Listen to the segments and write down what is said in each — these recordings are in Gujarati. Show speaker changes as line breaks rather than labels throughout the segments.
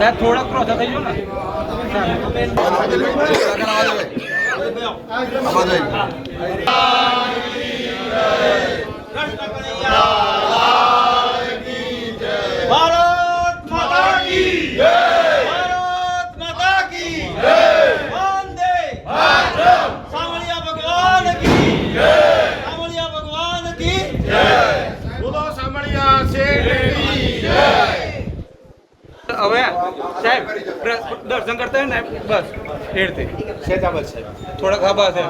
સાહેબ થોડાક ક્રોસ થઈ ગયો ને ભારત માતા કી જય ભારત માતા કી જય વંદે માતરમ સામળિયા ભગવાન કી જય સામળિયા ભગવાન કી જય બોલો સામળિયા શેઠની જય હવે, સાહેબ દર્શન કરતા ને, બસ હેડથી સેજા સાહેબ થોડાક આભાર છે.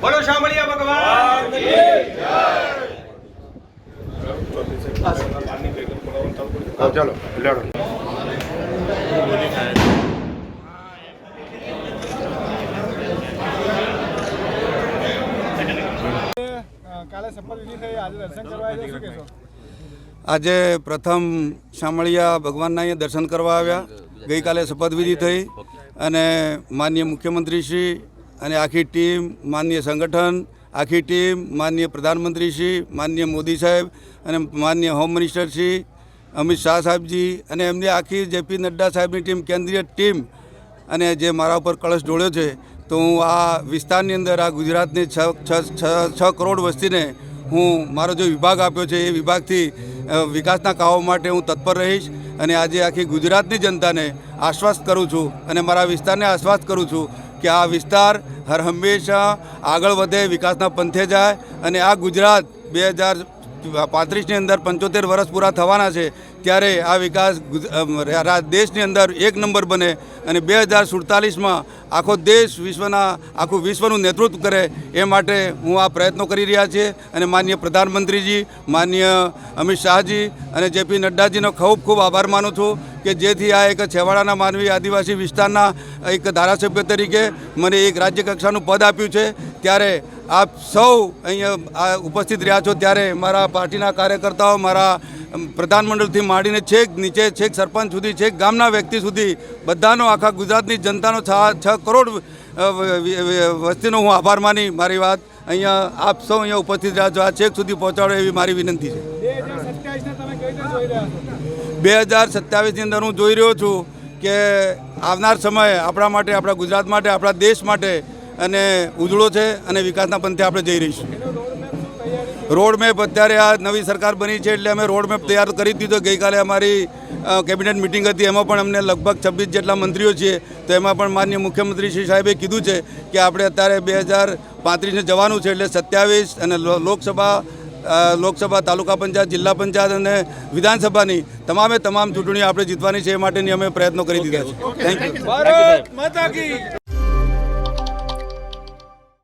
બોલો, શામળિયા ભગવાન.
ચાલો, લેડો.
આજે
આજે પ્રથમ શામળિયા ભગવાનના અહીંયા દર્શન કરવા આવ્યા. ગઈકાલે શપથવિધિ થઈ અને માનનીય મુખ્યમંત્રીશ્રી અને આખી ટીમ માનનીય સંગઠન, આખી ટીમ માનનીય પ્રધાનમંત્રીશ્રી માનનીય મોદી સાહેબ અને માનનીય હોમ મિનિસ્ટરશ્રી અમિત શાહ સાહેબજી અને એમની આખી જેપી નડ્ડા સાહેબની ટીમ, કેન્દ્રીય ટીમ અને જે મારા ઉપર કળશ ઢોળ્યો છે તો હું આ વિસ્તારની અંદર આ ગુજરાતની છ છ છ કરોડ વસ્તીને હું મારો જે વિભાગ આપ્યો છે, એ વિભાગથી વિકાસના કામો માટે હું તત્પર રહીશ અને આજે આખી ગુજરાતની જનતાને આશ્વાસ્ત કરું છું અને મારા વિસ્તારને આશ્વાસ્ત કરું છું કે આ વિસ્તાર હર હંમેશા આગળ વધે, વિકાસના પંથે જાય અને આ ગુજરાત બે હજાર પાંત્રીસની અંદર પંચોતેર વર્ષ પૂરા થવાના છે, ત્યારે આ વિકાસ દેશની અંદર એક નંબર બને અને બે હજાર સુડતાલીસમાં આખો દેશ વિશ્વના, આખું વિશ્વનું નેતૃત્વ કરે એ માટે હું આ પ્રયત્નો કરી રહ્યા છીએ અને માનનીય પ્રધાનમંત્રીજી માનનીય અમિત શાહજી અને જેપી નડ્ડાજીનો ખૂબ ખૂબ આભાર માનું છું કે જેથી આ એક છેવાડાના માનવી આદિવાસી વિસ્તારના એક ધારાસભ્ય તરીકે મને એક રાજ્ય કક્ષાનું પદ આપ્યું છે, ત્યારે આપ સૌ અહીંયા ઉપસ્થિત રહ્યા છો ત્યારે મારા પાર્ટીના કાર્યકર્તાઓ, મારા પ્રધાનમંડળથી માંડીને છેક નીચે, છેક સરપંચ સુધી, છેક ગામના વ્યક્તિ સુધી બધાનો, આખા ગુજરાતની જનતાનો છ કરોડ વસ્તીનો હું આભાર માની મારી વાત. અહીંયા આપ સૌ અહીંયા ઉપસ્થિત રહ્યા છો. આ છેક સુધી પહોંચાડો એવી મારી વિનંતી છો.
બે હજાર સત્યાવીસની
અંદર હું જોઈ રહ્યો છું કે આવનાર સમય આપણા માટે, આપણા ગુજરાત માટે, આપણા દેશ માટે અને ઉજળો છે અને વિકાસના પંથે આપણે જઈ રહીશું. રોડ મેપ અત્યારે આ નવી સરકાર બની છે એટલે અમે રોડ મેપ તૈયાર કરી દીધો. ગઈકાલે અમારી કેબિનેટ મિટિંગ હતી. એમાં પણ અમને લગભગ છવ્વીસ જેટલા મંત્રીઓ છીએ. તો એમાં પણ માન્ય મુખ્યમંત્રી શ્રી સાહેબે કીધું છે કે આપણે અત્યારે બે હજાર પાંત્રીસને જવાનું છે એટલે સત્યાવીસ અને લોકસભા લોકસભા તાલુકા પંચાયત જિલ્લા પંચાયત અને વિધાનસભાની તમામે તમામ ચૂંટણીઓ આપણે જીતવાની છે એ માટેની અમે પ્રયત્નો કરી દીધા છે. Thank you